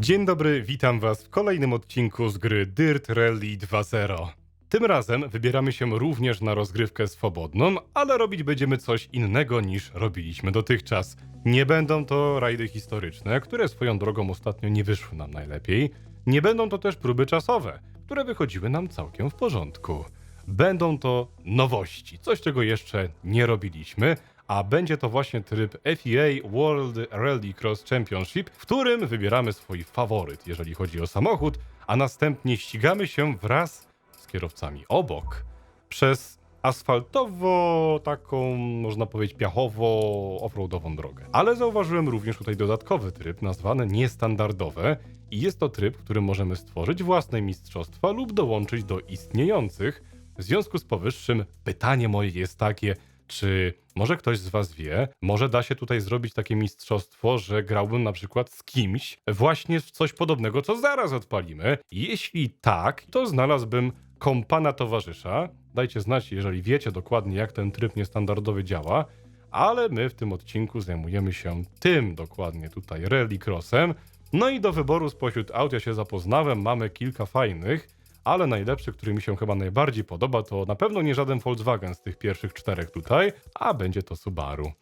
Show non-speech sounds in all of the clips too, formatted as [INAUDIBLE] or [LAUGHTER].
Dzień dobry, witam Was w kolejnym odcinku z gry Dirt Rally 2.0. Tym razem wybieramy się również na rozgrywkę swobodną, ale robić będziemy coś innego niż robiliśmy dotychczas. Nie będą to rajdy historyczne, które swoją drogą ostatnio nie wyszły nam najlepiej. Nie będą to też próby czasowe, które wychodziły nam całkiem w porządku. Będą to nowości, coś czego jeszcze nie robiliśmy, a będzie to właśnie tryb FEA World Rally Cross Championship, w którym wybieramy swój faworyt, jeżeli chodzi o samochód, a następnie ścigamy się wraz z kierowcami obok przez asfaltowo, taką można powiedzieć piachowo, offroadową drogę. Ale zauważyłem również tutaj dodatkowy tryb nazwany niestandardowe i jest to tryb, w którym możemy stworzyć własne mistrzostwa lub dołączyć do istniejących. W związku z powyższym pytanie moje jest takie, czy może ktoś z Was wie, może da się tutaj zrobić takie mistrzostwo, że grałbym na przykład z kimś właśnie w coś podobnego, co zaraz odpalimy? Jeśli tak, to znalazłbym kompana towarzysza. Dajcie znać, jeżeli wiecie dokładnie, jak ten tryb niestandardowy działa. Ale my w tym odcinku zajmujemy się tym dokładnie tutaj rally crossem. No i do wyboru spośród aut ja się zapoznałem, mamy kilka fajnych ale najlepszy, który mi się chyba najbardziej podoba, to na pewno nie żaden Volkswagen z tych pierwszych czterech tutaj, a będzie to Subaru.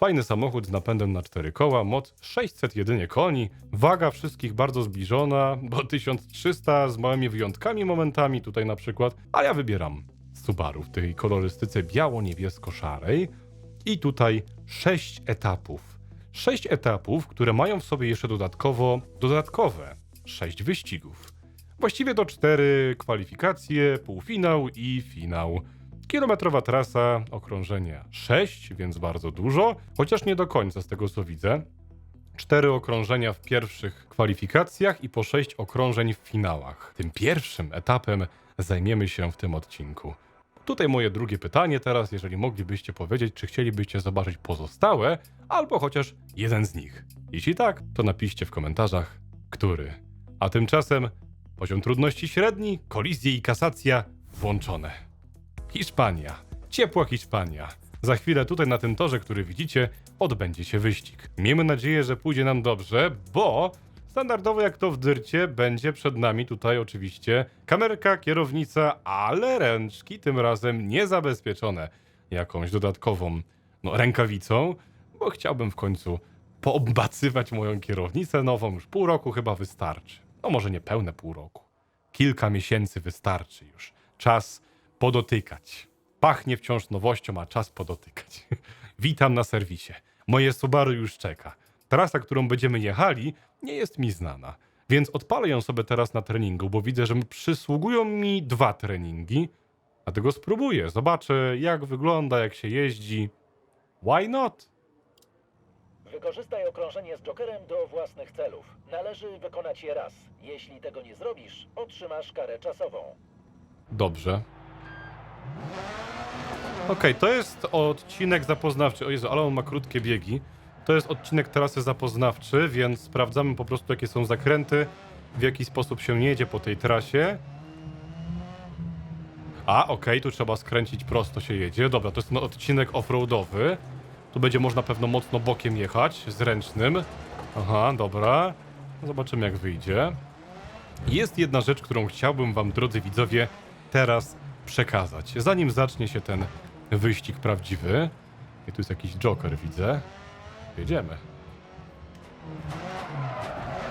Fajny samochód z napędem na cztery koła, moc 600 jedynie koni, waga wszystkich bardzo zbliżona, bo 1300 z małymi wyjątkami momentami tutaj na przykład, a ja wybieram Subaru w tej kolorystyce biało-niebiesko-szarej i tutaj 6 etapów. 6 etapów, które mają w sobie jeszcze dodatkowo dodatkowe 6 wyścigów. Właściwie to cztery kwalifikacje, półfinał i finał. Kilometrowa trasa, okrążenia 6, więc bardzo dużo, chociaż nie do końca z tego co widzę. Cztery okrążenia w pierwszych kwalifikacjach i po sześć okrążeń w finałach. Tym pierwszym etapem zajmiemy się w tym odcinku. Tutaj moje drugie pytanie teraz, jeżeli moglibyście powiedzieć, czy chcielibyście zobaczyć pozostałe, albo chociaż jeden z nich. Jeśli tak, to napiszcie w komentarzach, który. A tymczasem Poziom trudności średni, kolizje i kasacja włączone. Hiszpania. Ciepła Hiszpania. Za chwilę tutaj na tym torze, który widzicie, odbędzie się wyścig. Miejmy nadzieję, że pójdzie nam dobrze, bo standardowo jak to w dyrcie będzie przed nami tutaj oczywiście kamerka, kierownica, ale ręczki tym razem niezabezpieczone jakąś dodatkową no, rękawicą, bo chciałbym w końcu poobmacywać moją kierownicę nową. Już pół roku chyba wystarczy no może nie pełne pół roku. Kilka miesięcy wystarczy już. Czas podotykać. Pachnie wciąż nowością, a czas podotykać. [LAUGHS] Witam na serwisie. Moje Subaru już czeka. Trasa, którą będziemy jechali, nie jest mi znana. Więc odpalę ją sobie teraz na treningu, bo widzę, że przysługują mi dwa treningi. Dlatego spróbuję. Zobaczę, jak wygląda, jak się jeździ. Why not? Wykorzystaj okrążenie z Jokerem do własnych celów. Należy wykonać je raz. Jeśli tego nie zrobisz, otrzymasz karę czasową. Dobrze. Okej, to jest odcinek zapoznawczy. O Jezu, ale on ma krótkie biegi. To jest odcinek trasy zapoznawczy, więc sprawdzamy po prostu, jakie są zakręty, w jaki sposób się jedzie po tej trasie. A, okej, tu trzeba skręcić prosto się jedzie. Dobra, to jest ten odcinek offroadowy. Tu będzie można pewno mocno bokiem jechać, zręcznym. Aha, dobra. Zobaczymy jak wyjdzie. Jest jedna rzecz, którą chciałbym wam, drodzy widzowie, teraz przekazać. Zanim zacznie się ten wyścig prawdziwy. I tu jest jakiś joker, widzę. Jedziemy.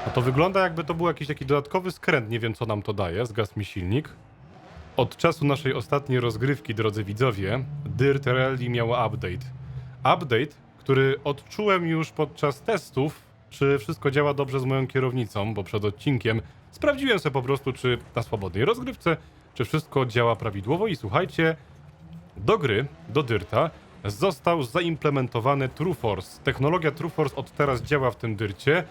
No to wygląda jakby to był jakiś taki dodatkowy skręt. Nie wiem co nam to daje. Zgasł mi silnik. Od czasu naszej ostatniej rozgrywki, drodzy widzowie, Dirt Rally miał update update, który odczułem już podczas testów, czy wszystko działa dobrze z moją kierownicą, bo przed odcinkiem sprawdziłem sobie po prostu, czy na swobodnej rozgrywce, czy wszystko działa prawidłowo i słuchajcie, do gry, do Dyrta został zaimplementowany TrueForce. Technologia TrueForce od teraz działa w tym Dyrcie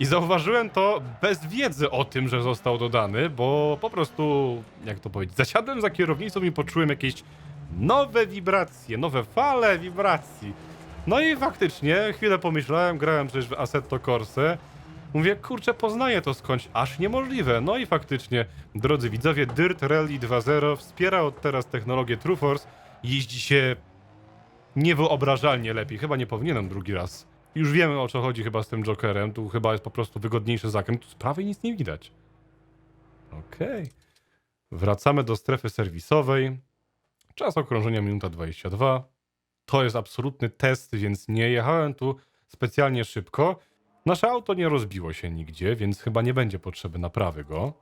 i zauważyłem to bez wiedzy o tym, że został dodany, bo po prostu, jak to powiedzieć, zasiadłem za kierownicą i poczułem jakieś nowe wibracje, nowe fale wibracji. No i faktycznie, chwilę pomyślałem, grałem przecież w Assetto Corse. Mówię, kurczę, poznaję to skądś, aż niemożliwe. No i faktycznie, drodzy widzowie, Dirt Rally 2.0 wspiera od teraz technologię TrueForce. Jeździ się niewyobrażalnie lepiej. Chyba nie powinienem drugi raz Już wiemy o co chodzi chyba z tym Jokerem. Tu chyba jest po prostu wygodniejszy zakręt. Tu z prawej nic nie widać. Okej. Wracamy do strefy serwisowej. Czas okrążenia minuta 22. To jest absolutny test, więc nie jechałem tu specjalnie szybko. Nasze auto nie rozbiło się nigdzie, więc chyba nie będzie potrzeby naprawy go.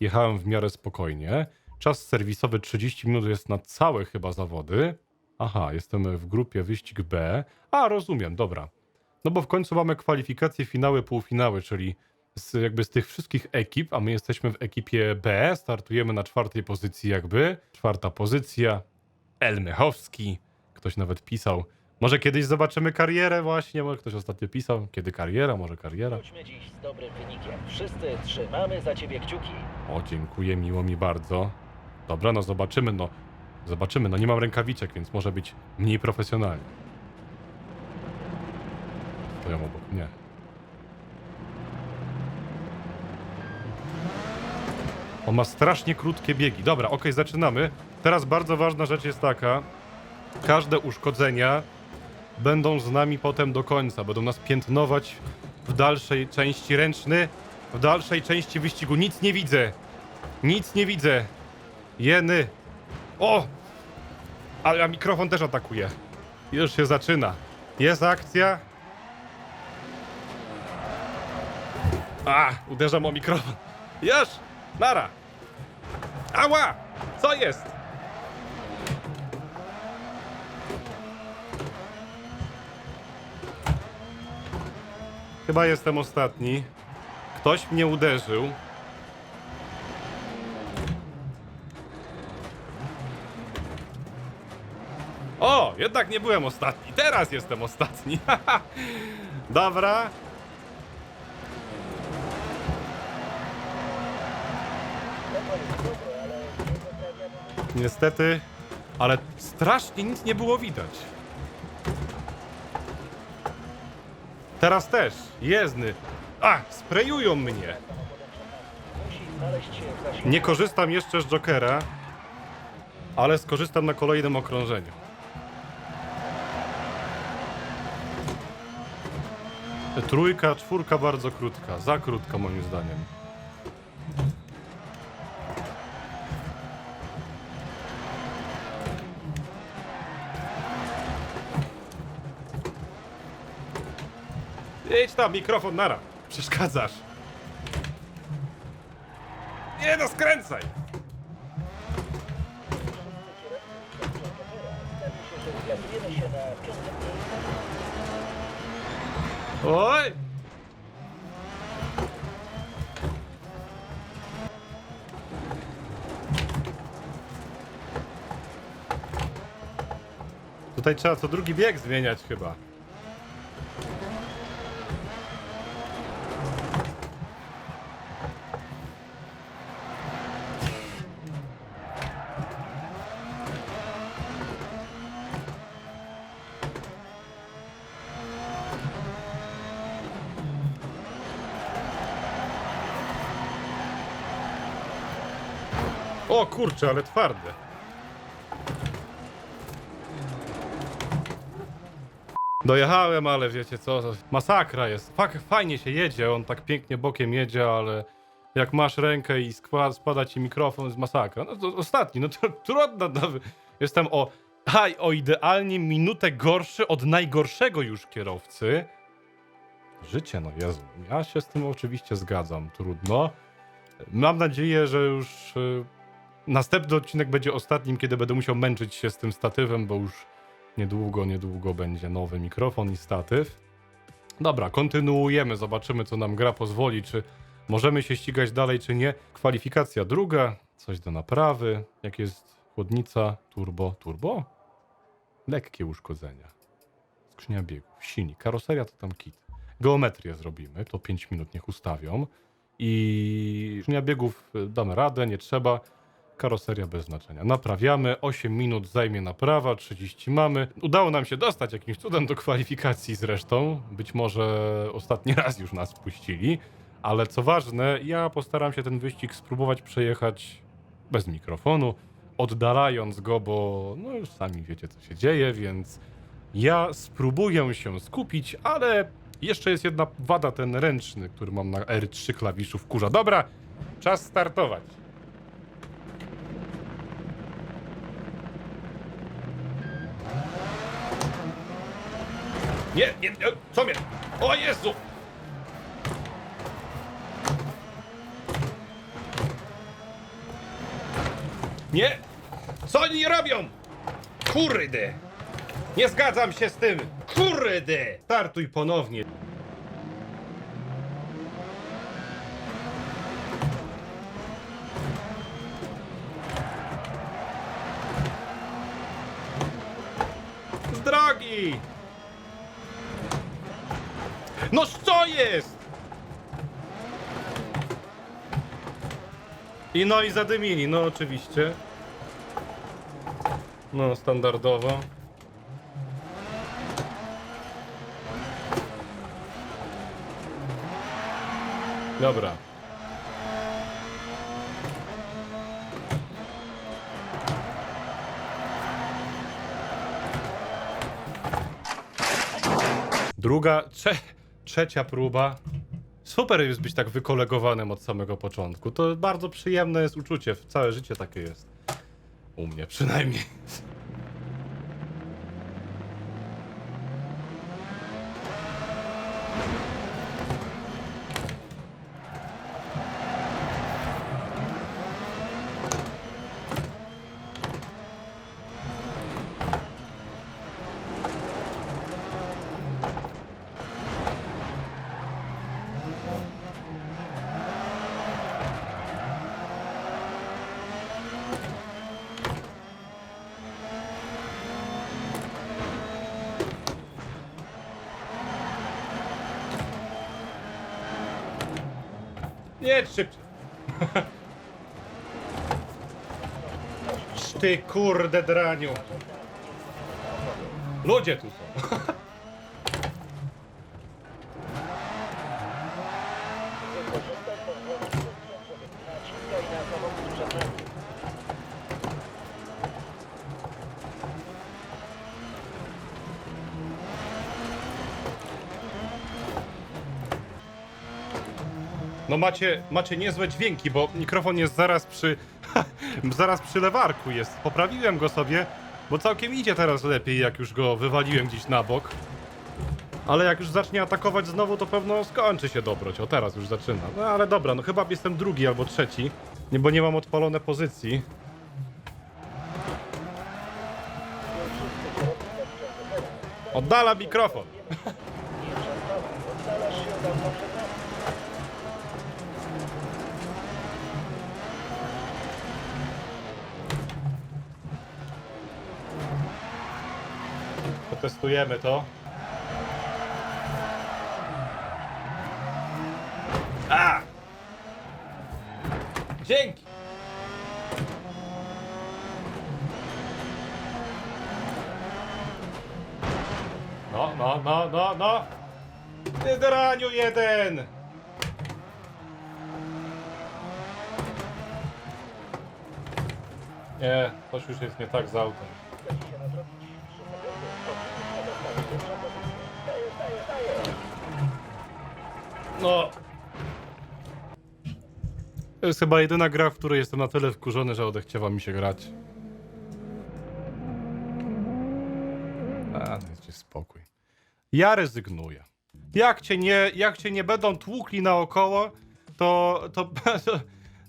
Jechałem w miarę spokojnie. Czas serwisowy 30 minut jest na całe chyba zawody. Aha, jestem w grupie wyścig B. A, rozumiem, dobra. No bo w końcu mamy kwalifikacje, finały, półfinały, czyli z, jakby z tych wszystkich ekip, a my jesteśmy w ekipie B, startujemy na czwartej pozycji jakby. Czwarta pozycja, Elmechowski, ktoś nawet pisał. Może kiedyś zobaczymy karierę właśnie, może ktoś ostatnio pisał, kiedy kariera, może kariera. Wróćmy dziś z dobrym wynikiem. Wszyscy trzymamy za ciebie kciuki. O, dziękuję, miło mi bardzo. Dobra, no zobaczymy, no. Zobaczymy, no nie mam rękawiczek, więc może być mniej profesjonalnie. Stoją obok mnie. On ma strasznie krótkie biegi. Dobra, okej, zaczynamy. Teraz bardzo ważna rzecz jest taka. Każde uszkodzenia będą z nami potem do końca. Będą nas piętnować w dalszej części ręczny. W dalszej części wyścigu nic nie widzę. Nic nie widzę. Jeny. O! Ale mikrofon też atakuje. Już się zaczyna. Jest akcja. A, uderzam o mikrofon. Już! Nara! Ała! Co jest? Chyba jestem ostatni. Ktoś mnie uderzył. O, jednak nie byłem ostatni. Teraz jestem ostatni. [LAUGHS] Dobra. Niestety, ale strasznie nic nie było widać. Teraz też. Jezdny. A, sprayują mnie. Nie korzystam jeszcze z Jokera, ale skorzystam na kolejnym okrążeniu. Trójka, czwórka bardzo krótka. Za krótka moim zdaniem. Idź tam, mikrofon, nara. Przeszkadzasz. Nie no, skręcaj! Oj! Tutaj trzeba co drugi bieg zmieniać chyba. O kurczę, ale twarde. Dojechałem, ale wiecie co, masakra jest. Fak, fajnie się jedzie, on tak pięknie bokiem jedzie, ale jak masz rękę i skład, spada ci mikrofon, jest masakra. No to ostatni, no to [LAUGHS] trudno. No, jestem o, aj, o idealnie minutę gorszy od najgorszego już kierowcy. Życie, no Jezu. Ja się z tym oczywiście zgadzam, trudno. Mam nadzieję, że już y, następny odcinek będzie ostatnim, kiedy będę musiał męczyć się z tym statywem, bo już niedługo, niedługo będzie nowy mikrofon i statyw. Dobra, kontynuujemy, zobaczymy co nam gra pozwoli, czy możemy się ścigać dalej, czy nie. Kwalifikacja druga, coś do naprawy, jak jest chłodnica, turbo, turbo? Lekkie uszkodzenia. Skrzynia biegów, silnik, karoseria to tam kit. Geometrię zrobimy, to 5 minut niech ustawią. I skrzynia biegów damy radę, nie trzeba. Karoseria bez znaczenia. Naprawiamy, 8 minut zajmie naprawa, 30 mamy. Udało nam się dostać jakimś cudem do kwalifikacji zresztą. Być może ostatni [LAUGHS] raz już nas puścili. Ale co ważne, ja postaram się ten wyścig spróbować przejechać bez mikrofonu, oddalając go, bo no już sami wiecie co się dzieje, więc Ja spróbuję się skupić, ale jeszcze jest jedna wada, ten ręczny, który mam na R3 klawiszu wkurza. Dobra, czas startować. Nie, nie, nie, co mnie? O Jezu! Nie! Co oni robią? Kurde! Nie zgadzam się z tym! Kurde! Startuj ponownie. Z drogi! No co jest? I no i zadymili, no oczywiście. No, standardowo. Dobra. Druga, trze trzecia próba. Super jest być tak wykolegowanym od samego początku. To bardzo przyjemne jest uczucie. Całe życie takie jest. U mnie przynajmniej. Nie, szybciej. Ty kurde draniu. Ludzie tu są. No macie, macie niezłe dźwięki, bo mikrofon jest zaraz przy... [LAUGHS] zaraz przy lewarku jest. Poprawiłem go sobie, bo całkiem idzie teraz lepiej, jak już go wywaliłem gdzieś na bok. Ale jak już zacznie atakować znowu, to pewno skończy się dobroć. O, teraz już zaczyna. No ale dobra, no chyba jestem drugi albo trzeci, bo nie mam odpalone pozycji. Oddala mikrofon. [LAUGHS] Potestujemy to. A! Dzięki! No, no, no, no, no! Ty draniu jeden! Nie, coś już jest nie tak z autem. No. To jest chyba jedyna gra, w której jestem na tyle wkurzony, że odechciewa mi się grać. A, dajcie spokój. Ja rezygnuję. Jak cię nie, jak cię nie będą tłukli naokoło, to, to, to... [LAUGHS]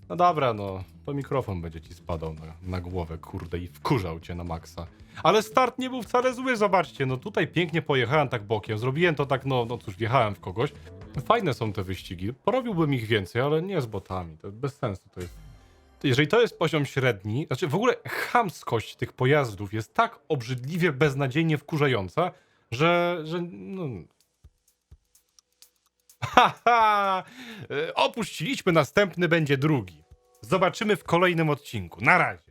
No dobra, no. To mikrofon będzie ci spadał na, na głowę, kurde, i wkurzał cię na maksa. Ale start nie był wcale zły, zobaczcie, no tutaj pięknie pojechałem tak bokiem, zrobiłem to tak, no, no cóż, wjechałem w kogoś. Fajne są te wyścigi, porobiłbym ich więcej, ale nie z botami, to bez sensu to jest. Jeżeli to jest poziom średni, znaczy w ogóle chamskość tych pojazdów jest tak obrzydliwie, beznadziejnie wkurzająca, że, że no... Haha! E, Opuściliśmy, następny będzie drugi. Zobaczymy w kolejnym odcinku. Na razie.